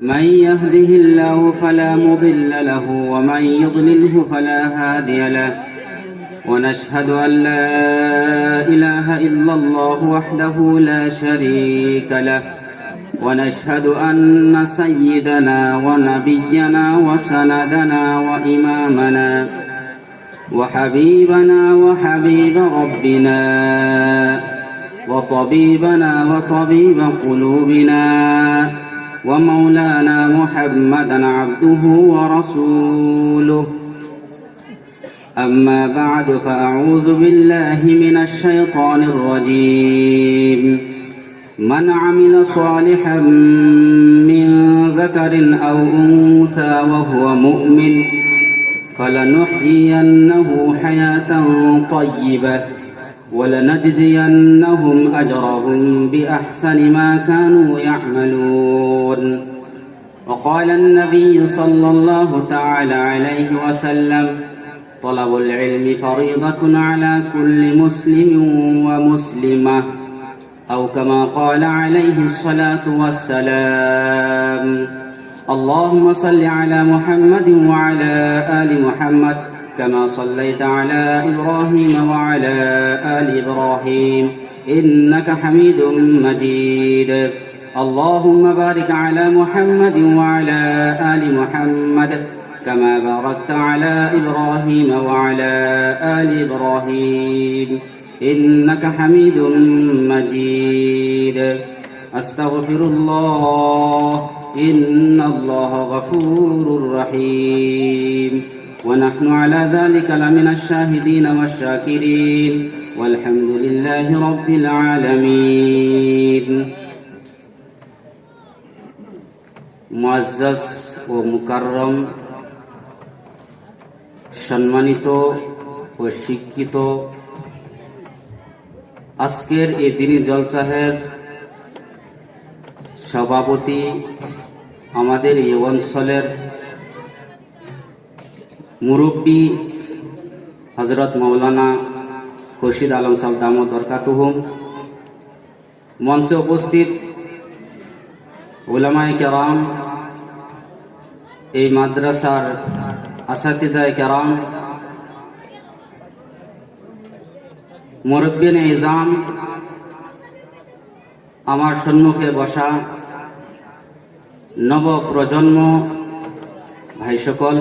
من يهده الله فلا مضل له ومن يضلله فلا هادي له. ونشهد أن لا إله إلا الله وحده لا شريك له. ونشهد أن سيدنا ونبينا وسندنا وإمامنا وحبيبنا وحبيب ربنا وطبيبنا وطبيب قلوبنا ومولانا محمدا عبده ورسوله. أما بعد فأعوذ بالله من الشيطان الرجيم. من عمل صالحا من ذكر أو أنثى وهو مؤمن فلنحيينه حياة طيبة. ولنجزينهم أجرهم بأحسن ما كانوا يعملون. وقال النبي صلى الله تعالى عليه وسلم طلب العلم فريضة على كل مسلم ومسلمة أو كما قال عليه الصلاة والسلام اللهم صل على محمد وعلى آل محمد كما صليت على إبراهيم وعلى آل إبراهيم إنك حميد مجيد. اللهم بارك على محمد وعلى آل محمد كما باركت على إبراهيم وعلى آل إبراهيم إنك حميد مجيد. أستغفر الله إن الله غفور رحيم. ونحن على ذلك لمن الشاهدين والشاكرين والحمد لله رب العالمين মুআজ্জাজ ও মুকাররম সম্মানিত ও শিক্ষিত আজকের এই দিনী জলসাহের সভাপতি আমাদের এই অঞ্চলের মুরব্বী হজরত মৌলানা খুরশিদ আলম সাল দামদ বরকাতুহুম মঞ্চে উপস্থিত ওলামাই কেরাম, এই মাদ্রাসার আসাতিজায় কেরাম মুরব্বিন ইজাম আমার সম্মুখে বসা নব প্রজন্ম ভাই সকল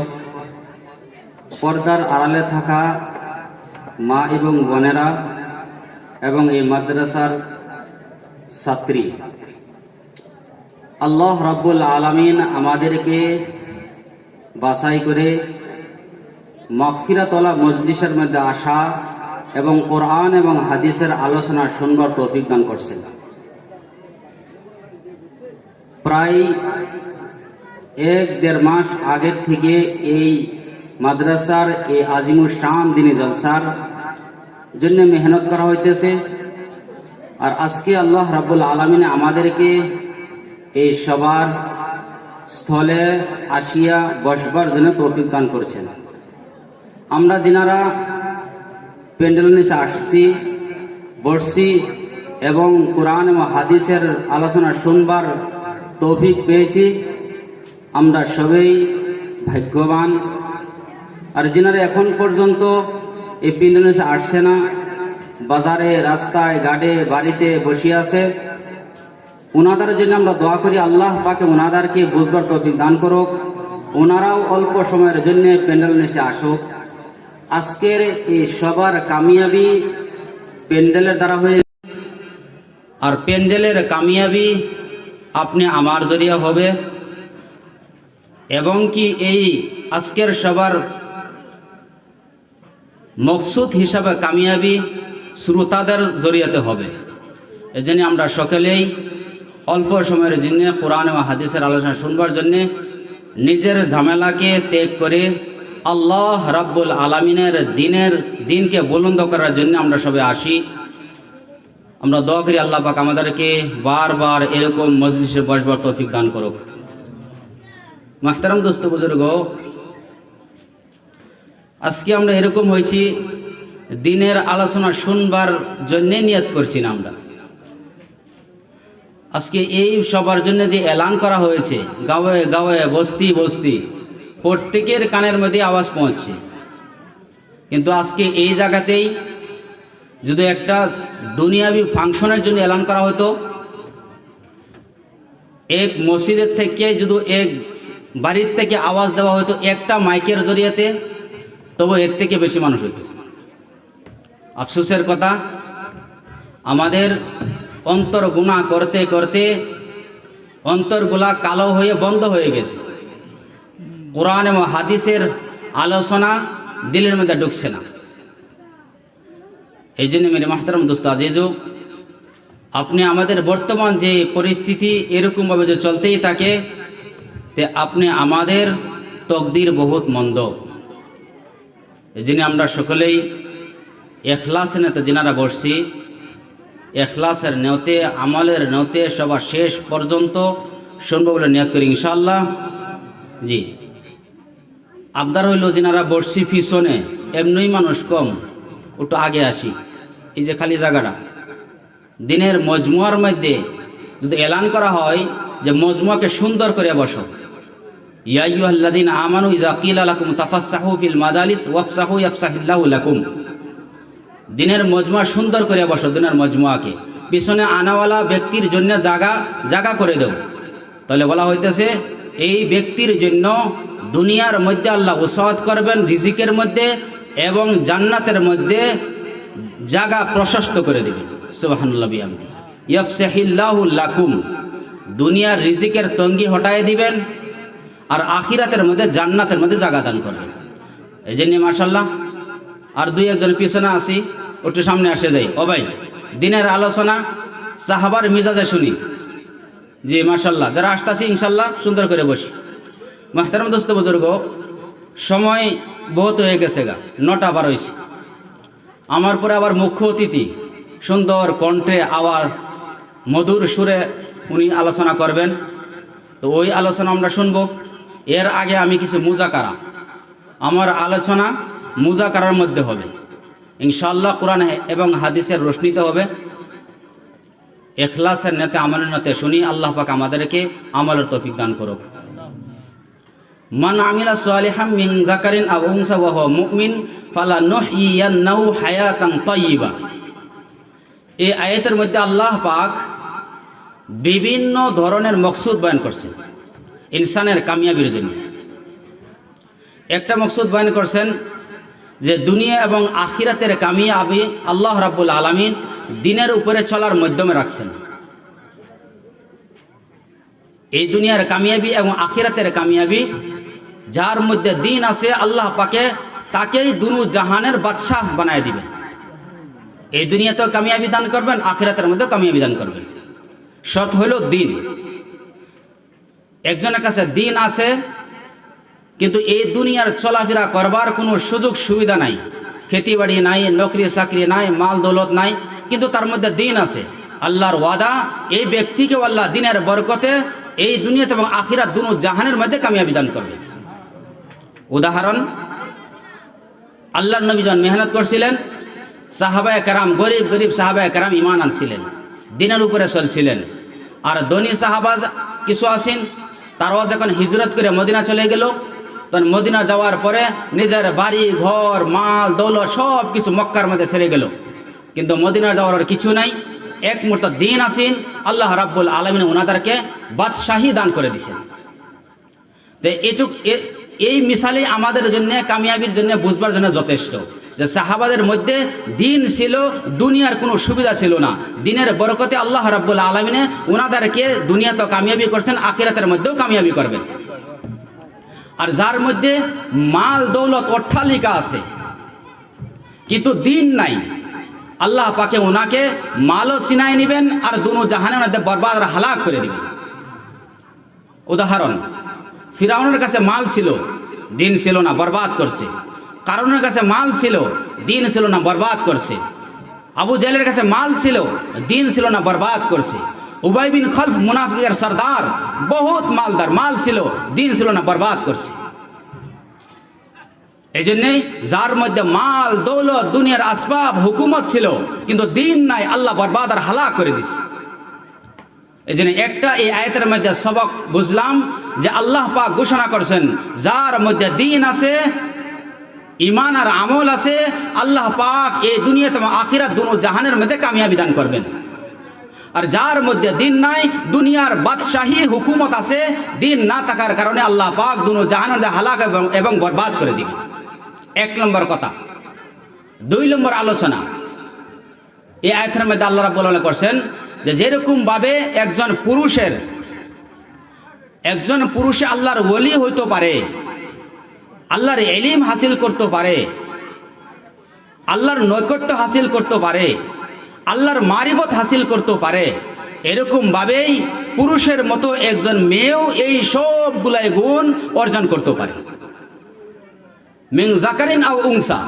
পর্দার আড়ালে থাকা মা এবং বোনেরা এবং এই মাদ্রাসার ছাত্রী। আল্লাহ রাব্বুল আলামিন আমাদেরকে বাছাই করে মগফিরাতলা মজলিসের মধ্যে আসা এবং কোরআন এবং হাদিসের আলোচনা শুনবার তৌফিক দান করছেন। প্রায় এক দেড় মাস আগের থেকে এই মাদ্রাসার এই আজিমুর শাম দিনে জলসার জন্য মেহনত করা হইতেছে। আর আজকে আল্লাহ রাবুল আলমিনে আমাদেরকে এই সবার স্থলে আসিয়া বসবার জন্য তৌফিক দান করছেন। আমরা যেনারা প্যান্ডেল নিচে আসছি, বসছি এবং কোরআন এবং হাদিসের আলোচনা শুনবার তৌফিক পেয়েছি, আমরা সবাই ভাগ্যবান। আর যিনারা এখন পর্যন্ত এই পিন্ডনেসে আসছে না। বাজারে, রাস্তায় গাড়ে বাড়িতে বসে আছে। ওনাদের জন্য আমরা দোয়া করি, আল্লাহ পাকে ওনাদারকে বুঝবার তৌফিক দান করুক। ওনারাও অল্প সময়ের জন্য প্যান্ডেল নেসে আসুক। আজকের এই সবার কামিয়াবি প্যান্ডেলের দ্বারা হয়ে আর প্যান্ডেলের কামিয়াবি আপনি আমার জরিয়া হবে। এবং কি এই আজকের সবার মকসুদ হিসাবে কামিয়াবি শ্রোতাদের জরিয়াতে হবে। এজন্য আমরা সকলেই অল্প সময়ের জন্য পুরাণ ও হাদিসের আলোচনা শুনবার জন্যে নিজের ঝামেলাকে ত্যাগ করে আল্লাহ রাব্বুল আলমিনের দিনের দিনকে বুলন্দ করার জন্য আমরা সবাই আসি। আমরা দোয়া করি আল্লাহ পাক আমাদেরকে বারবার এরকম মজলিসে বসবার তৌফিক দান করুক। মাহতারাম দোস্ত বুজুর্গ আজকে আমরা এরকম হয়েছি, দিনের আলোচনা শুনবার জন্যে নিয়ত করছি না আমরা। আজকে এই সবার জন্য যে এলান করা হয়েছে গাঁয়ে গাঁয়ে বস্তি বস্তি, প্রত্যেকের কানের মধ্যে আওয়াজ পৌঁছছে কিন্তু আজকে এই জায়গাতেই যদি একটা দুনিয়াবি ফাংশনের জন্য এলান করা হতো, এক মসজিদের থেকে যদি এক বাড়ির থেকে আওয়াজ দেওয়া হতো একটা মাইকের জরিয়াতে তবু এর থেকে বেশি মানুষ হতো আফসোসের কথা, আমাদের অন্তর গুণা করতে করতে অন্তরগুলা কালো হয়ে বন্ধ হয়ে গেছে। কোরআন এবং হাদিসের আলোচনা দিলের মধ্যে ঢুকছে না। এই জন্য মেরে মাহতারাম দোস্ত, আজিজু, আপনি আমাদের বর্তমান যে পরিস্থিতি এরকমভাবে যে চলতেই থাকে, তে আপনি আমাদের তকদির বহুত মন্দ। জন্য আমরা সকলেই এখলাসের নেতা যেনারা বসছি, এখলাসের নেওতে, আমলের নেওতে সবার শেষ পর্যন্ত শুনব বলে নিয়ত করি ইনশাল্লাহ জি। আবদার হইল যেনারা বসছি পিছনে, এমনই মানুষ কম, একটু আগে আসি। এই যে খালি জায়গাটা। দিনের মজমুয়ার মধ্যে যদি এলান করা হয় যে মজমুয়াকে সুন্দর করে বসো। আলাকুম ফিল মাজালিস দিনের মজমা সুন্দর করে বসো, দিনের মজমুয়াকে। পিছনে আনাওয়ালা ব্যক্তির জন্য জাগা জাগা করে দেও। তাহলে বলা হইতেছে, এই ব্যক্তির জন্য দুনিয়ার মধ্যে আল্লাহ উসাদ করবেন রিজিকের মধ্যে এবং জান্নাতের মধ্যে জাগা প্রশস্ত করে দেবেন। সুবাহান্লাহ বিয়ামদি ইয়াফসাহিল্লাহু লাকুম। দুনিয়ার রিজিকের তঙ্গি হটায় দিবেন। আর আখিরাতের মধ্যে জান্নাতের মধ্যে জায়গা দান করবেন এই জন্য মার্শাল্লাহ আর দুই একজন পিছনে আসি, একটু সামনে আসে যাই। ও ভাই, দিনের আলোচনা, সাহাবার মিজাজে শুনি। জি মার্শাল্লাহ যারা আসতেছি ইনশাল্লাহ সুন্দর করে বসি। মাহতারাম দোস্ত বুজুর্গ, সময় বহুত হয়ে গেছে গা, নটা বার হয়েছে আমার পরে আবার মুখ্য অতিথি, সুন্দর কণ্ঠে আওয়াজ, মধুর সুরে উনি আলোচনা করবেন। তো ওই আলোচনা আমরা শুনব। এর আগে আমি কিছু মুজাকারা। আমার আলোচনা মুজাকারার মধ্যে হবে। ইনশাল্লাহ কোরআন এবং হাদিসের রোশনিতে হবে। এখলাসের নেতে আমলের নেতে শুনি, আল্লাহ পাক আমাদেরকে আমলের তৌফিক দান করুক। মান আমিলা সালিহাম মিন জাকারিন আও উনসা ওয়া হুয়া মুমিন, ফালা নুহইয়ান্নাহু হায়াতান তাইয়্যিবা এই আয়াতের মধ্যে আল্লাহ পাক বিভিন্ন ধরনের মকসুদ বয়ান করছেন। ইনসানের কামিয়াবির জন্য। একটা মকসুদ বয়ন করছেন যে, দুনিয়া এবং আখিরাতের কামিয়াবি আল্লাহ রাব্বুল আলামিন দিনের উপরে চলার মাধ্যমে রাখছেন। এই দুনিয়ার কামিয়াবি এবং আখিরাতের কামিয়াবি, যার মধ্যে দিন আছে আল্লাহ পাকে, তাকেই দুনু জাহানের বাদশাহ বানায় দিবেন। এই দুনিয়াতেও কামিয়াবি দান করবেন, আখিরাতের মধ্যেও কামিয়াবি দান করবেন। সৎ হইল দিন। একজনের কাছে দিন আছে, কিন্তু এই দুনিয়ার চলাফেরা করবার কোনো সুযোগ সুবিধা নাই। খেতিবাড়ি নাই, নকরি চাকরি নাই, মাল দৌলত নাই, কিন্তু তার মধ্যে দিন আছে। আল্লাহর ওয়াদা, এই ব্যক্তিকেও আল্লাহ দিনের বরকতে এই দুনিয়াতে এবং আখিরাত দুনো জাহানের মধ্যে কামিয়াবি দান করবে। উদাহরণ, আল্লাহর নবীজন মেহনত করছিলেন, সাহাবায় কারাম, গরিব গরিব সাহাবায় কারাম ইমান আনছিলেন, দিনের উপরে চলছিলেন। আর ধনী সাহাবাজ কিছু আসেন তারাও যখন হিজরত করে মদিনা চলে গেল, তখন মদিনা যাওয়ার পরে নিজের বাড়ি, ঘর, মাল, দৌলত সব কিছু মক্কার মধ্যে ছেড়ে গেল। কিন্তু মদিনা যাওয়ার আর কিছু নাই। এক মুহূর্ত দিন আসেন, আল্লাহ রাব্বুল আলমিন ওনাদেরকে বাদশাহী দান করে দিছেন। তো এটুক এই মিসালে আমাদের জন্য, কামিয়াবির জন্য বুঝবার জন্য যথেষ্ট। যে সাহাবাদের মধ্যে দিন ছিল, দুনিয়ার কোনো সুবিধা ছিল না। দিনের বরকতে আল্লাহ রাব্বুল আলমিনে ওনাদেরকে দুনিয়া তো কামিয়াবি করছেন, আখিরাতের মধ্যেও কামিয়াবি করবেন। আর যার মধ্যে মাল, দৌলত, অট্টালিকা আছে, কিন্তু দিন নাই। আল্লাহ পাকে ওনাকে মালও সিনাই নেবেন আর দুনো জাহানের মধ্যে বরবাদ হালাক করে দিবেন। উদাহরণ, ফিরাউনের কাছে মাল ছিল, দিন ছিল না, বরবাদ করছে। কারণের কাছে মাল ছিল, দিন ছিল না, বরবাদ করছে। আবু জেলের কাছে মাল ছিল, দিন ছিল না, বরবাদ করছে। উবাই বিন খলফ, মুনাফিকের সর্দার, বহুত মালদার মাল ছিল, দিন ছিল না, বরবাদ করছে। এই জন্যেই যার মধ্যে মাল, দৌলত, দুনিয়ার আসবাব, হুকুমত ছিল, কিন্তু দিন নাই, আল্লাহ বরবাদ আর হালা করে দিছে। এই জন্য একটা এই আয়তের মধ্যে সবক বুঝলাম যে আল্লাহ পাক ঘোষণা করছেন, যার মধ্যে দিন আছে ইমান আর আমল আছে, আল্লাহ পাক এই দুনিয়া তোমার আখিরাত দুনো জাহানের মধ্যে কামিয়াবি দান করবেন। আর যার মধ্যে দিন নাই, দুনিয়ার বাদশাহী হুকুমত আছে, দিন না থাকার কারণে আল্লাহ পাক দুনো জাহানের হালাক এবং বরবাদ করে দিবে। এক নম্বর কথা। দুই নম্বর আলোচনা। এই আয়তের মধ্যে আল্লাহ আলামিন করছেন যে, যেরকম ভাবে একজন পুরুষের, একজন পুরুষে আল্লাহর ওলি হইতে পারে আল্লাহর এলিম হাসিল করতে পারে, আল্লাহর নৈকট্য হাসিল করতে পারে, আল্লাহর মারিবত হাসিল করতে পারে এরকম ভাবেই পুরুষের মতো একজন মেয়েও এই সবগুলাই গুণ অর্জন করতে পারে। মিং জাকারিন আও উংসা,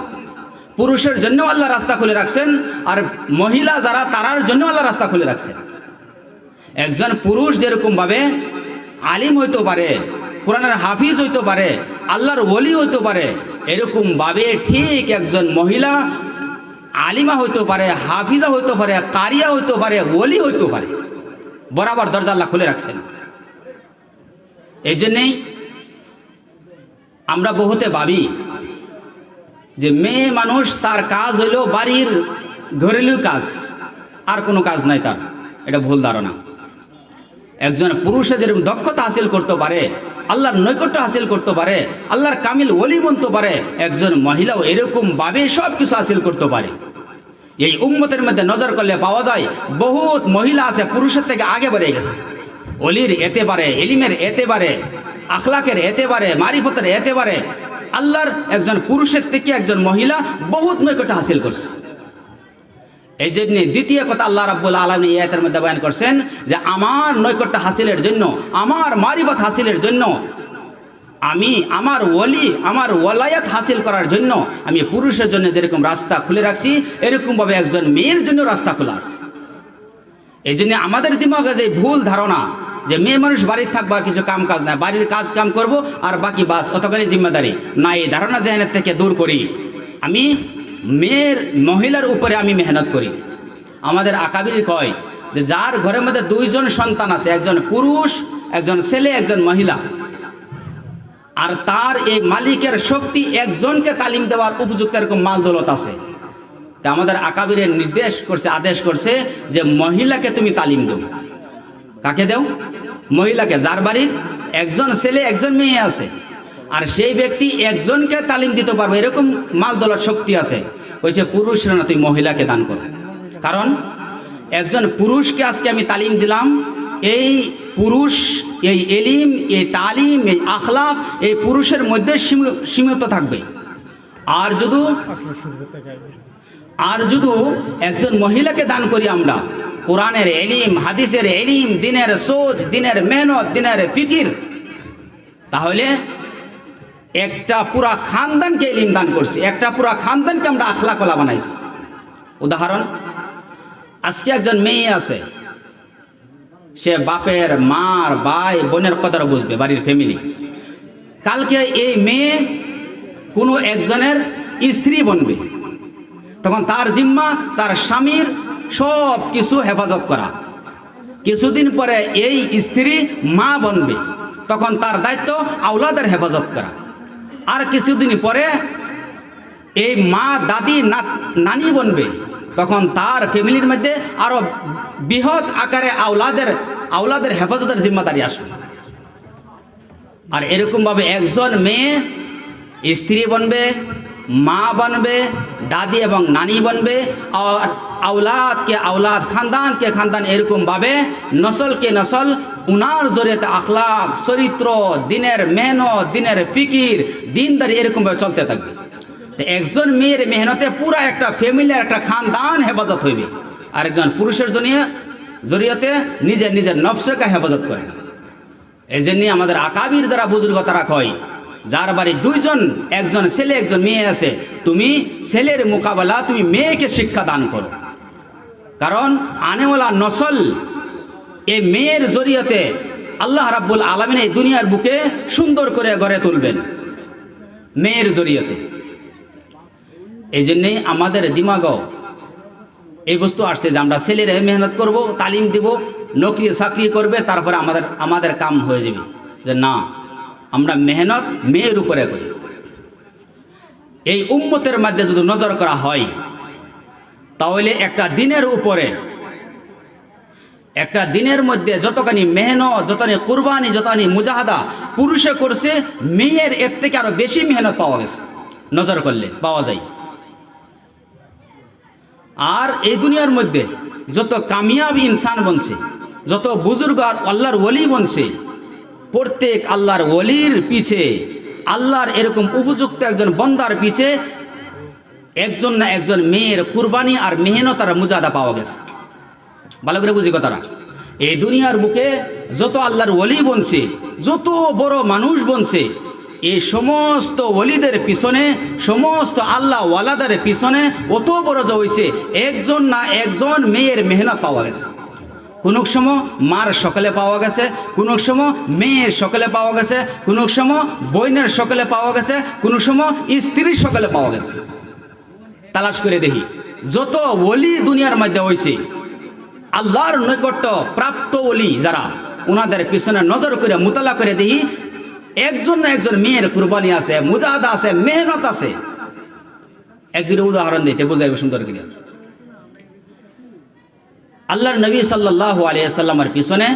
পুরুষের জন্য আল্লাহ রাস্তা খুলে রাখছেন আর মহিলা যারা তারার জন্য আল্লাহ রাস্তা খুলে রাখছেন। একজন পুরুষ যেরকম ভাবে আলিম হইতে পারে কোরআনের হাফিজ হইতে পারে, আল্লাহর ওলি হইতে পারে, এরকম ভাবে ঠিক একজন মহিলা আলিমা হইতে পারে, হাফিজা হইতে পারে, কারিয়া হইতে পারে, ওলি হইতে পারে, বরাবর দরজা আল্লাহ খুলে রাখছেন। এই জন্যেই আমরা বহুতে ভাবি যে মেয়ে মানুষ তার কাজ হইল বাড়ির ঘরেলু কাজ, আর কোনো কাজ নাই তার, এটা ভুল ধারণা। একজন পুরুষে যেরকম দক্ষতা হাসিল করতে পারে, আল্লাহর নৈকট্য হাসিল করতে পারে, আল্লাহর কামিল ওলি বনতে পারে, একজন মহিলাও এরকম ভাবে সব কিছু হাসিল করতে পারে। এই উম্মতের মধ্যে নজর করলে পাওয়া যায়, বহুত মহিলা আছে পুরুষের থেকে আগে বেড়ে গেছে। অলির এতে পারে এলিমের এতে পারে, আখলাকের এতে পারে, মারিফতের এতে পারে, আল্লাহর একজন পুরুষের থেকে একজন মহিলা বহুত নৈকট্য হাসিল করছে। এই জন্যে দ্বিতীয় কথা আল্লাহ রাব্বুল আলমী এতের মধ্যে বয়ান করছেন যে আমার নৈকট্য হাসিলের জন্য, আমার মারিবত হাসিলের জন্য, আমি আমার ওলি, আমার ওলায়াত হাসিল করার জন্য আমি পুরুষের জন্য যেরকম রাস্তা খুলে রাখছি, এরকমভাবে একজন মেয়ের জন্য রাস্তা খোলা আছে। এই জন্য আমাদের দিমাগে যে ভুল ধারণা যে মেয়ে মানুষ বাড়ির থাকব আর কিছু কাম কাজ না বাড়ির কাজ কাম করব আর বাকি বাস অতখানি জিম্মাদারি, না, এই ধারণা জেহেনের থেকে দূর করি। আমি মেয়ের মহিলার উপরে আমি মেহনত করি। আমাদের আকাবির কয় যে যার ঘরের মধ্যে দুইজন সন্তান আছে, একজন পুরুষ, একজন ছেলে, একজন মহিলা। আর তার এই মালিকের শক্তি একজনকে তালিম দেওয়ার উপযুক্ত এরকম মাল দৌলত আছে। তা আমাদের আকাবিরের নির্দেশ করছে, আদেশ করছে যে মহিলাকে তুমি তালিম দেও। কাকে দেও? মহিলাকে। যার বাড়ির একজন ছেলে, একজন মেয়ে আছে। আর সেই ব্যক্তি একজনকে তালিম দিতে পারবে, এরকম মাল দলার শক্তি আছে। কইছে, পুরুষরা না, তুই মহিলাকে দান করো। কারণ একজন পুরুষকে আজকে আমি তালিম দিলাম, এই পুরুষ, এই এলিম, এই তালিম, এই আখলাক, এই পুরুষের মধ্যে সীমিত থাকবে। আর যদি আর যদি একজন মহিলাকে দান করি আমরা, কোরআনের এলিম, হাদিসের এলিম, দিনের সোজ, দিনের মেহনত, দিনের ফিকির, তাহলে একটা পুরা খানদানকে এলিম দান করছি, একটা পুরা খানদানকে আমরা আখলা কলা বানাইছি। উদাহরণ, আজকে একজন মেয়ে আছে, সে বাপের মার, ভাই, বোনের কদর বুঝবে, বাড়ির ফ্যামিলি কালকে এই মেয়ে কোনো একজনের স্ত্রী বনবে। তখন তার জিম্মা, তার স্বামীর সব কিছু হেফাজত করা। কিছুদিন পরে এই স্ত্রী মা বনবে। তখন তার দায়িত্ব আওলাদের হেফাজত করা। আর কিছুদিন পরে এই মা, দাদি নানি বনবে। তখন তার ফ্যামিলির মধ্যে আরও বৃহৎ আকারে আওলাদের আওলাদের হেফাজতের জিম্মাদারি আসবে। আর এরকমভাবে একজন মেয়ে স্ত্রী বনবে, মা বনবে, দাদি এবং নানি বনবে, আর আওলাদকে আওলাদ খানদানকে খানদান এরকমভাবে নসলকে নসল উনার জরিয়াতে আখলাক চরিত্র, দিনের মেহনত, দিনের ফিকির, দিনদারি এরকমভাবে চলতে থাকবে। একজন মেয়ের মেহনতে পুরা একটা ফ্যামিলির একটা খানদান হেফাজত হইবে। আর একজন পুরুষের জন্য জরিয়াতে নিজের নিজের নফসকে হেফাজত করে এই জন্য আমাদের আকাবির যারা বুজুর্গ, তারা কয়, যার বাড়ি দুইজন, একজন ছেলে, একজন মেয়ে আছে, তুমি ছেলের মোকাবেলা, তুমি মেয়েকে শিক্ষা দান করো। কারণ আনেওয়ালা নসল এই মেয়ের জরিয়তে আল্লাহ রাব্বুল আলমিন এই দুনিয়ার বুকে সুন্দর করে গড়ে তুলবেন। মেয়ের জরিয়তে। এই জন্যেই আমাদের দিমাগও এই বস্তু আসছে যে আমরা ছেলেরা মেহনত করব, তালিম দিব, নকরি, চাকরি করবে, তারপরে আমাদের আমাদের কাম হয়ে যাবে। যে না, আমরা মেহনত মেয়ের উপরে করি। এই উম্মতের মধ্যে যদি নজর করা হয়, তাহলে একটা দিনের উপরে একটা দিনের মধ্যে যতখানি মেহনত, যতখানি কুরবানি, যতখানি মুজাহাদা পুরুষে করছে, মেয়ের এর থেকে আরও বেশি মেহনত পাওয়া গেছে। নজর করলে পাওয়া যায়। আর এই দুনিয়ার মধ্যে যত কামিয়াব ইনসান বনছে, যত বুজুর্গ আর আল্লাহর ওলি বনছে, প্রত্যেক আল্লাহর ওলির পিছে, আল্লাহর এরকম উপযুক্ত একজন বন্দার পিছে, একজন না একজন মেয়ের কুরবানি আর মেহনত আর মুজাদা পাওয়া গেছে। ভালো করে বুঝি কথাটা। এই দুনিয়ার বুকে যত আল্লাহর ওলি বনছে, যত বড় মানুষ বনছে এই সমস্ত ওলিদের পিছনে, সমস্ত আল্লাহ ওয়ালাদের পিছনে অত বড় যে হয়েছে একজন না একজন মেয়ের মেহনত পাওয়া গেছে। কোনো সময় মার সকালে পাওয়া গেছে, কোনো সময় মেয়ের সকালে পাওয়া গেছে, কোনো সময় বইনের সকালে পাওয়া গেছে, কোনো সময় স্ত্রীর সকালে পাওয়া গেছে। তালাশ করে দেখি, যত ওলি দুনিয়ার মধ্যে হয়েছে আল্লাহর নৈকট্য প্রাপ্ত ওলি যারা ওনাদের পিছনে নজর করে, মোতালা করে দেখি একজন না একজন মেয়ের কুরবানি আছে, মুজাহাদা আছে, মেহনত আছে। এক দুটো উদাহরণ দিতে, বোঝাইবে সুন্দর করে। আল্লাহর নবী সাল্লাহ আলিয়াল্লামের পিছনে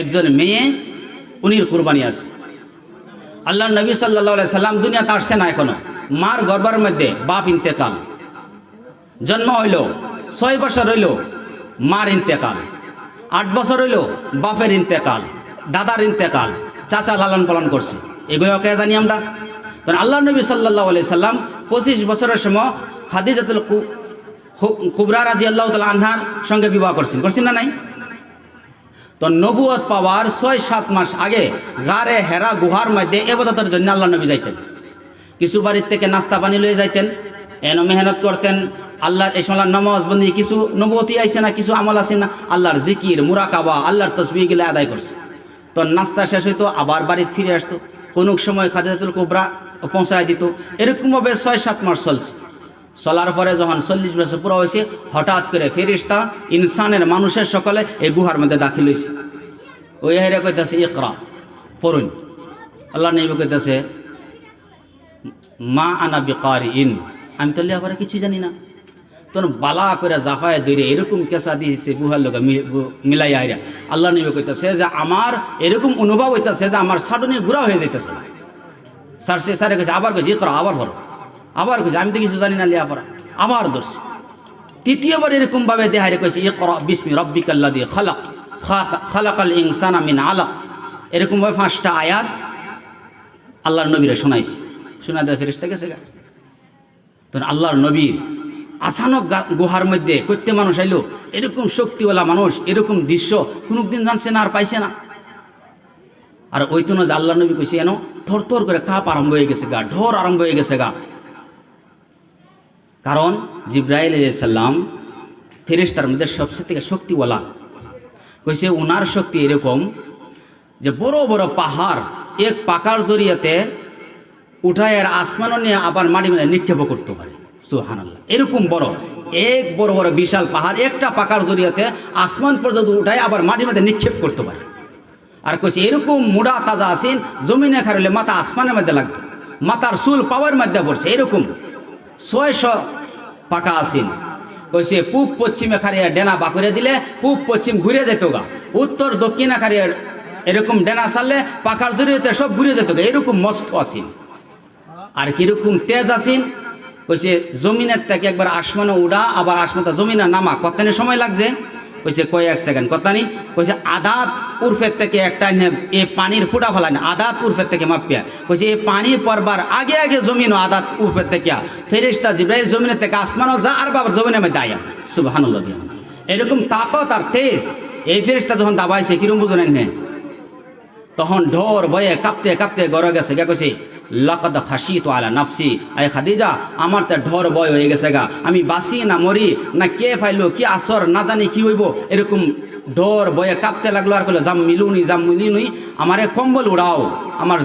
একজন মেয়ে, উনির কুরবানি আছে। আল্লাহর নবী সাল্লাহ সাল্লাম দুনিয়াতে আসছে না এখনও। মার গর্বার মধ্যে বাপ ইন্তেকাল। জন্ম হইল, ছয় বছর হইল মার ইন্তেকাল। আট বছর হইল বাপের ইন্তেকাল, দাদার ইন্তেকাল, চাচা লালন পালন করছে। এগুলো কে জানি আমরা? তখন আল্লাহ নবী সাল্লাহ আলি সাল্লাম পঁচিশ বছরের সময় খাদিজাতুল কুবরা রাজি আল্লাহ তালা আনহার সঙ্গে বিবাহ করছেন। করছেন না নাই? তো নবুয়ত পাওয়ার ছয় সাত মাস আগে গারে হেরা গুহার মধ্যে এবাদতের জন্য আল্লাহ নবী যাইতেন। কিছু বাড়ির থেকে নাস্তা পানি লয়ে যাইতেন, এন মেহনত করতেন আল্লাহর এই সময় নমাজ বন্দি, কিছু নবতী আইছে না, কিছু আমল আছে না, আল্লাহর জিকির, মুরাকাবা, আল্লাহর তসবি গেলে আদায় করছে। তো নাস্তা শেষ হইতো, আবার বাড়িতে ফিরে আসতো। কোনো সময় খাদিজাতুল কোবরা পৌঁছায় দিত। এরকমভাবে ছয় সাত মাস চলছে। চলার পরে যখন চল্লিশ বছর পুরো হয়েছে হঠাৎ করে ফেরিস্তা ইনসানের মানুষের সকলে এই গুহার মধ্যে দাখিল হয়েছে ওই হেরে কইতেছে, ইকরা, পড়ুন। আল্লাহ নেই কইতেছে, মা আনা বিকারি ইন আমি তো লেখাপড়া কিছু জানি না। তখন বালা করে জাফায় দৈরে এরকম কেঁচা দিয়েছে বুহার লোক মিলাই আইরা। আল্লাহ নেবে কইতেছে যে আমার এরকম অনুভব হইতেছে যে আমার সাডনি গুড়া হয়ে যাইতেছে। স্যার, সে স্যারে কইছে আবার কইছে তোরা আবার ভরো আবার কইছে, আমি তো কিছু জানি না লেখাপড়া আবার ধরছে। তৃতীয়বার এরকমভাবে দেহারে কইছে, ইকরা বিসমি রব্বিকাল্লা দিয়ে খালাক খালাকাল ইনসানা মিন আলাক। এরকমভাবে পাঁচটা আয়াত আল্লাহর নবীরে শোনাইছে। শোনা দেয় ফেরিস্তা গেছে গা। তখন আল্লাহর নবীর আচানক গুহার মধ্যে কইতে মানুষ আইলো, এরকম শক্তিওয়ালা মানুষ, এরকম দৃশ্য কোনো দিন জানছে না আর পাইছে না। আর ওই তো যে আল্লাহ নবী কইছে, এন, থর থর করে কাপ আরম্ভ হয়ে গেছে গা, ঢোর আরম্ভ হয়ে গেছে গা। কারণ জিব্রাইল সাল্লাম ফেরেশতার মধ্যে সবচেয়ে থেকে শক্তিওয়ালা। কইছে ওনার শক্তি এরকম যে বড় বড় পাহাড় এক পাকার জড়িয়াতে উঠায় আর আসমানও নিয়ে আবার মাটি নিক্ষেপ করতে পারে। সুহান এরকম বড়, এক বড় বড় বিশাল পাহাড়, একটা পাকার জড়িয়াতে আসমান পর্যন্ত উঠায় আবার মাটির মধ্যে নিক্ষেপ করতে পারে। আর কইছে, এরকম মুড়া তাজা আসিন, জমিনে খারলে মাথা আসমানের মধ্যে লাগতো মাথার চুল পাওয়ার মধ্যে পড়ছে, এরকম। ছয়শো পাকা আসিন। কইছে, পূব, পশ্চিমে খারিয়া ডেনা বাকুরে দিলে, পূব, পশ্চিম ঘুরে যেত গা, উত্তর, দক্ষিণে খারিয়া এরকম ডেনা সারলে পাকার জড়িয়ে সব ঘুরে যেত গা, এরকম মস্ত আসিন। আর কীরকম তেজ আসিন কইছে, জমিনের থেকে একবার আসমানে উড়া, আবার আসমানটা জমিনে নামা। কতখানি সময় লাগছে? কইছে, কয়েক সেকেন্ড। কতখানি? কইছে, আদাত উর্ফের থেকে একটা এ পানির ফুটা ফেলান আদাত উর্ফের থেকে মাপিয়া। কইছে এই পানি পরবার আগে আগে জমিন আদাত উর্ফের থেকে। ফেরিস্তা জিব্রাইল, জমিনের থেকে আসমানও যা, আর বাবার জমিনের মধ্যে দায়া সুবহানাল্লাহ। এরকম তাকত আর তেজ, এই ফেরিস্তা যখন দাবাইছে, কিরম বুঝলেন তখন ঢোর বয়ে কাঁপতে কাঁপতে গড়ে গেছে। গা কইছে? লকদ খাসি তো আলা নাফসি। আয় খাদিজা, আমার তো ঢর বয় হয়ে গেছে গা। আমি বাসি না মরি, না কে ফাইলো কি আসর, না জানি কি হইব। এরকম ঢোর বয়ে কাঁপতে লাগল আর কইলো জাম মিলুনি জাম মিলিনুই, আমারে কম্বল উড়াও। আমার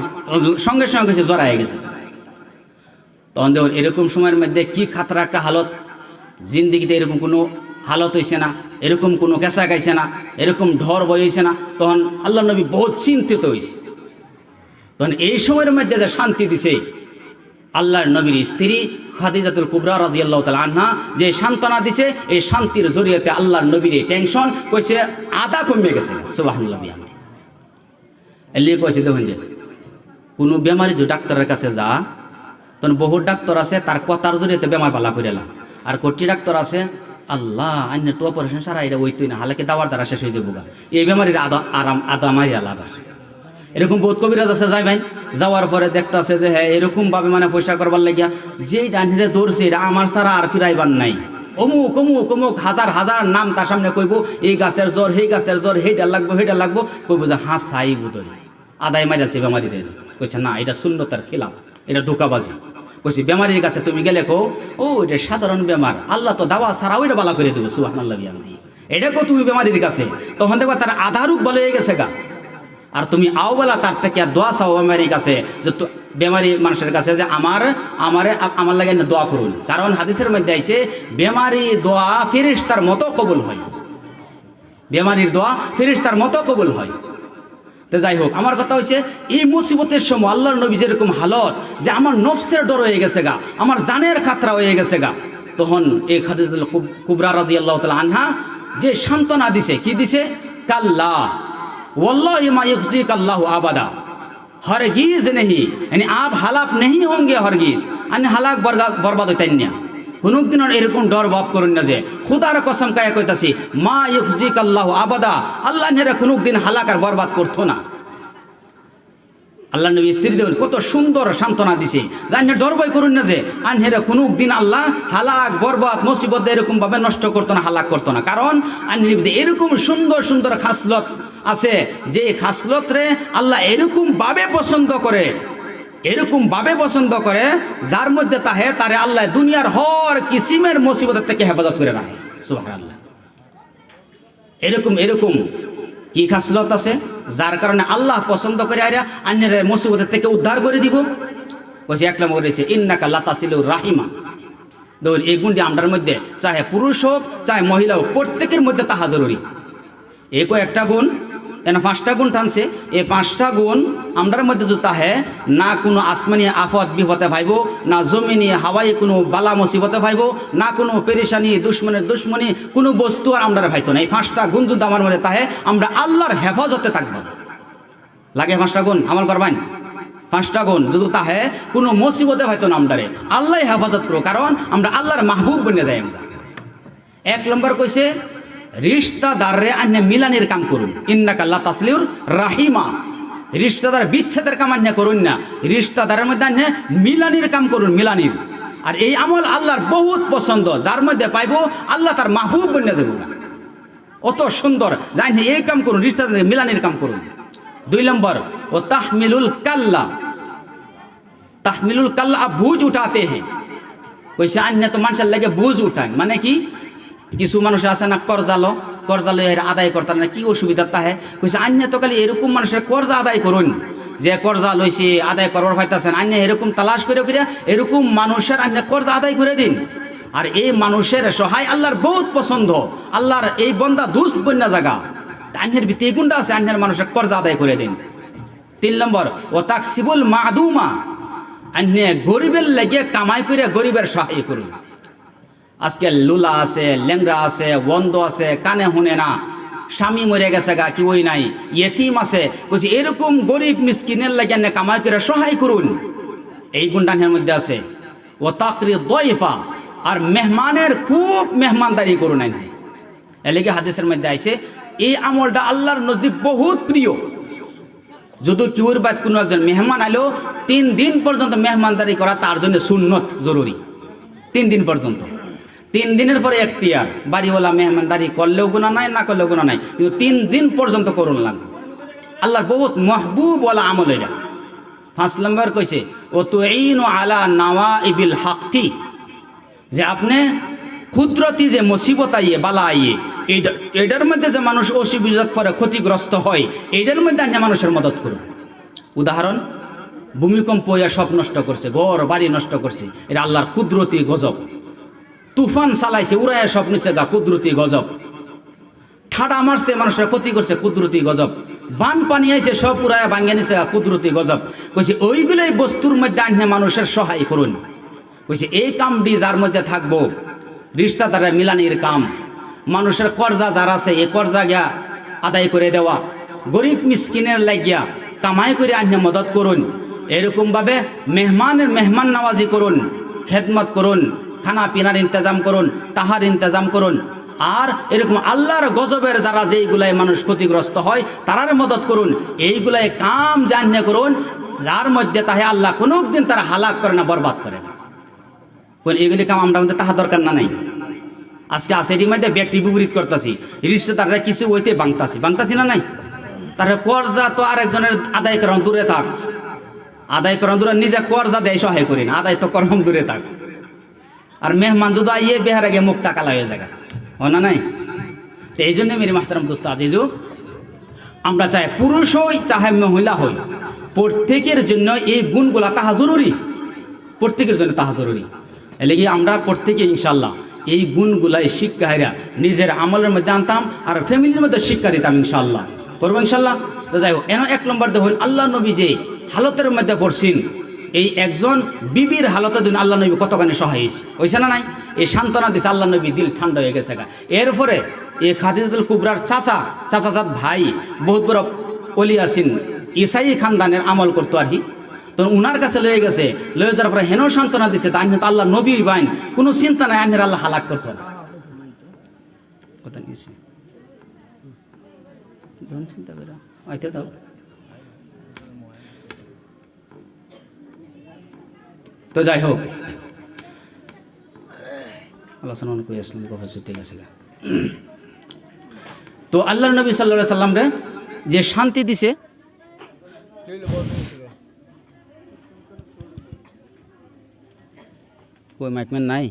সঙ্গে সঙ্গে জড়া হয়ে গেছে। তখন দেখুন, এরকম সময়ের মধ্যে কি খাতরা একটা হালত। জিন্দিগিতে এরকম কোনো হালত হয়েছে না, এরকম কোনো কেঁচা গাইছে না, এরকম ঢর বইছে না। তখন আল্লাহ নবী বহুত চিন্তিত হয়েছে তখন এই সময়ের মধ্যে যে শান্তি দিছে, আল্লাহর নবীর স্ত্রী খাদিজাতুল কুবরা রাজি আল্লাহ তালা আনহা যে সান্ত্বনা দিছে, এই শান্তির জরিয়তে আল্লাহর নবীর এই টেনশন কইছে, আদা কমে গেছে সুবাহান্লাহ এলিয়ে কয়েছে দেখুন যে, কোনো বেমারি যে ডাক্তারের কাছে যা তখন বহু ডাক্তার আছে, তার কথার জরিয়তে বেমার ভালা করে এলাম। আর কোটি ডাক্তার আছে, আল্লাহ আন্য তো অপারেশন সারা এটা ওইতুই না, হালাকে দাওয়ার দ্বারা শেষ হয়ে যাব এই বেমারির আদা, আরাম, আদা মারি আলা আবার এরকম বহুত কবিরাজ আছে, যাই ভাই। যাওয়ার পরে দেখতে আছে যে হ্যাঁ এরকম ভাবে মানে পয়সা করবার লাগিয়া যেই ডান্ডিরে দৌড়ছে, এটা আমার ছাড়া আর ফিরাইবার নাই। অমুক অমুক অমুক, হাজার হাজার নাম তার সামনে কইব, এই গাছের জ্বর, সেই গাছের জ্বর সেইটা লাগবো সেইটা লাগবো, কইব যে, হাঁ সাই বুদরি। আদায় মারিয়াছে বেমারিরে কইছে, না, এটা শূন্যতার খিলাফ, এটা ধোকাবাজি। কইছি, বেমারির কাছে তুমি গেলে কো ও, এটা সাধারণ বেমার, আল্লাহ তো দাওয়া ছাড়াও এটা বালা করে দেবো সুহান আল্লাহ এটা কো তুমি বেমারির কাছে? তখন দেখো তার আধারুক বলে হয়ে গেছে গা। আর তুমি আও বলা তার থেকে আর দোয়া চাও বেমারির কাছে, যে বেমারি মানুষের কাছে যে আমার, আমারে আমার লাগে না দোয়া করুন। কারণ হাদিসের মধ্যে আইছে, বেমারি দোয়া ফেরেশতার মতো কবুল হয়। বেমারির দোয়া ফেরেশতার মতো কবুল হয়। তো যাই হোক, আমার কথা হয়েছে এই মুসিবতের সময় আল্লাহর নবী যেরকম হালত, যে আমার নফসের ডর হয়ে গেছে গা, আমার জানের খাতরা হয়ে গেছে গা, তখন এই খাদিজুল কুবরা রাজি আল্লাহ আনহা যে সান্ত্বনা দিছে, কি দিছে? কাল্লা। वल्लाहि मा युखजीक अल्लाह आबदा हरगिज नहीं यानी आप हालाक नहीं होंगे हरगिज अन्य हालाक बरगा- बर्बाद হইতেন না কোনোদিন এরকম ডর ভাব করুন না যে খুদার কসম কায়া কইতাছি মা ইউজিক আল্লাহ আবাদা আল্লাহ নেরা কোনোদিন হালাক আর বরবাদ করতো না আল্লাহ নবী স্ত্রী দেবেন কত সুন্দর সান্ত্বনা দিছে। জানি ডর ভয় করুন না যে, আনহেরা কোনো দিন আল্লাহ হালাক, বরবাদ, মুসিবত এরকম ভাবে নষ্ট করতো না, হালাক করতো না। কারণ মধ্যে এরকম সুন্দর সুন্দর খাসলত আছে, যে খাসলত রে আল্লাহ এরকম ভাবে পছন্দ করে, এরকম ভাবে পছন্দ করে, যার মধ্যে তাহে তারে আল্লাহ দুনিয়ার হর কিসিমের মুসিবতের থেকে হেফাজত করে রাখে। সুবাহ আল্লাহ এরকম এরকম কি খাসলত আছে? যার কারণে আল্লাহ পছন্দ করে আরে অন্যের মুসিবতের থেকে উদ্ধার করে দিব। বলছে, এক নম্বর রয়েছে ইন্নাকা লাতাসিল রাহিমা। ধরুন এই গুণটি আমরার মধ্যে, চাহে পুরুষ হোক, চাহে মহিলা হোক, প্রত্যেকের মধ্যে তাহা জরুরি। এ একটা গুণ এনে পাঁচটা গুণ টানছে। এই পাঁচটা গুণ আমরার মধ্যে যদি তাহে না কোনো আসমানি আফত, বিপদে ভাইব, না জমিনি হাওয়াই কোনো বালা মুসিবতে ভাইব, না কোনো পেরেশানি, দুশ্মনের দুশ্মনী, কোনো বস্তু আর আমরা ভাইতো না। এই পাঁচটা গুণ যদি আমার মধ্যে তাহে আমরা আল্লাহর হেফাজতে থাকব। লাগে পাঁচটা গুণ, আমল করবেন? পাঁচটা গুণ যদি তাহে কোনো মুসিবতে হয়তো না আমরারে। আল্লাহ হেফাজত করো, কারণ আমরা আল্লাহর মাহবুব বনে যাই আমরা। এক নম্বর কইছে রিস্তাদাররে আন্য মিলানির কাম করুন। ইন্নাকা আল্লাহ তাসলিউর রাহিমা। রিস্তাদার বিচ্ছেদের কাম আন্য করুন না। রিস্তাদারের মধ্যে আন্য মিলানির কাম করুন, মিলানির। আর এই আমল আল্লাহর বহুত পছন্দ। যার মধ্যে পাইবো আল্লাহ তার মাহবুব বনে যাব অত সুন্দর। জানি এই কাম করুন রিস্তাদার মিলানির কাম করুন। দুই নম্বর, ও তাহমিলুল কাল্লা। তাহমিলুল কাল্লা বুঝ উঠাতে হ্যাঁ কইছে আন্য তো মানুষের লাগে বুঝ উঠান মানে কি? কিছু মানুষ আছে না করজালো করজালো এর আদায় করতার না, কি অসুবিধা তাহে? কইছে আন্য তো খালি এরকম মানুষের কর্জা আদায় করুন, যে কর্জা লইছে, আদায় করবার পাইতেছেন। আন্য এরকম তালাশ করে করে এরকম মানুষের আন্য কর্জা আদায় করে দিন। আর এই মানুষের সহায় আল্লাহর বহুত পছন্দ। আল্লাহর এই বন্দা দুষ্ট বন্যা জায়গা আন্যের ভিত্তি গুণটা আছে আন্যের মানুষের কর্জা আদায় করে দিন। তিন নম্বর ও তাকসিবুল মাদুমা। আন্য গরিবের লেগে কামাই করে গরিবের সহায় করুন। আজকে লুলা আছে ল্যাংরা আছে, বন্ধ আছে, কানে শুনে না। স্বামী মরে গেছে গা কি ওই নাই। ইয়েতিম আছে। বলছি এরকম গরিব মিসকিনের লাগে কামাই করে সহায় করুন। এই গুণটানের মধ্যে আছে, ও তাকরি দইফা আর মেহমানের খুব মেহমানদারি করুন আইনে এলেগে হাদিসের মধ্যে আইছে, এই আমলটা আল্লাহর নজদিক বহুত প্রিয়। যদি কিউর বাদ কোনো একজন মেহমান আলো তিন দিন পর্যন্ত মেহমানদারি করা তার জন্য সুন্নত জরুরি। তিন দিন পর্যন্ত। তিন দিনের পরে এখতিয়ার। বাড়িওয়ালা মেহমানদারি করলেও গুণা নাই, না করলেও গুণা নাই। কিন্তু তিন দিন পর্যন্ত করুন লাগবে। আল্লাহর বহুত মহবুব মহবুবওয়ালা আমল এটা। পাঁচ নম্বর কইছে ও তো আলা নাওয়া ইবিল হাক্কি। যে আপনি ক্ষুদ্রতি যে মুসিবত আইয়ে, বালা আইয়ে এটার মধ্যে যে মানুষ অসুবিধাত পরে ক্ষতিগ্রস্ত হয় এইটার মধ্যে আপনি মানুষের মদত করুন। উদাহরণ, ভূমিকম্প হইয়া সব নষ্ট করছে, ঘর, বাড়ি নষ্ট করছে, এটা আল্লাহর কুদরতি গজব। তুফান চালাইছে, উড়াইয়া সব নিচে গা, কুদরতি গজব। ঠাডা মারছে, মানুষের ক্ষতি করছে, কুদরতি গজব। বান পানি আইছে, সব পুরায় ভাঙ্গে নিছে কুদরতি গজব। কইছে, ওইগুলোই বস্তুর মধ্যে আনিয়ে মানুষের সহায় করুন। কইছে, এই কামটি যার মধ্যে থাকব, রিস্তা রিস্তাদারে মিলানির কাম। মানুষের কর্জা যার আছে, এই কর্জা গিয়া আদায় করে দেওয়া। গরিব মিসকিনের লাগিয়া কামাই করে আনিয়ে মদত করুন। এরকমভাবে মেহমানের মেহমান নওয়াজি করুন, খেদমত করুন। খানা পিনার ইন্তজাম করুন, তাহার ইন্তজাম করুন। আর এরকম আল্লাহর গজবের যারা যেইগুলাই মানুষ ক্ষতিগ্রস্ত হয়, তারার মদত করুন। এইগুলাই কাম জানিয়ে করুন, যার মধ্যে তাহে আল্লাহ কোনো দিন তারা হালাক করে না, বরবাদ করে না। এগুলি কাম আমরা আমাদের তাহা দরকার না, নাই। আজকে আসেটির মধ্যে ব্যক্তি বিপরীত করতেছি। রিশ্তেদাররা কিছু ওইতে বাংতাছি। বাংতাছি না, নাই? তারপরে কর্জা তো আরেকজনের আদায় করাম দূরে থাক। আদায় করাম দূরে নিজে কর্জা দেয়, সহায় করি না। আদায় তো করম দূরে থাক। আর মেহমান যদি আইয়ে বেহার আগে মুখ টাকা লাগে জায়গা ও না নাই? তো এই জন্য মেরি মাহতারাম দোস্ত আজিজু, আমরা চাই পুরুষ হই, চাহে মহিলা হই। প্রত্যেকের জন্য এই গুণগুলা তাহা জরুরি। প্রত্যেকের জন্য তাহা জরুরি। এলেগে আমরা প্রত্যেকে ইনশাল্লাহ এই গুণগুলাই শিক্ষাহারা নিজের আমলের মধ্যে আনতাম আর ফ্যামিলির মধ্যে শিক্ষা দিতাম ইনশাল্লাহ করব ইনশাল্লাহ যাই হোক, এন এক নম্বর দেখুন, আল্লাহ নবী যে হালতের মধ্যে পড়ছেন এই একজন বিবির হালতে দিন আল্লাহ নবী কতখানি সহায় হয়েছে না নাই? এই সান্ত্বনা দিছে আল্লাহ নবী, দিল ঠান্ডা হয়ে গেছে গা। এরপরে এই খাদিজাতুল কুবরার চাচা চাচা চাঁদ ভাই, বহুত বড় অলি আসিন ইসাই খানদানের আমল করতো আর কি। তো উনার কাছে লয়ে গেছে, লয়ে যাওয়ার পরে হেন সান্ত্বনা দিছে, তা তো আল্লাহ নবী বাইন কোনো চিন্তা নাই আইনের আল্লাহ হালাক করতো না। কথা নিয়েছি চিন্তা করে? দাও। তো যাই হোক। আলোচনা কৈ আসলাম, প্রফেসর ঠিক আছে। তো আল্লাহ নবী সাল্লা সাল্লাম রে, যে শান্তি দিছে, কই মাইকম্যান নাই?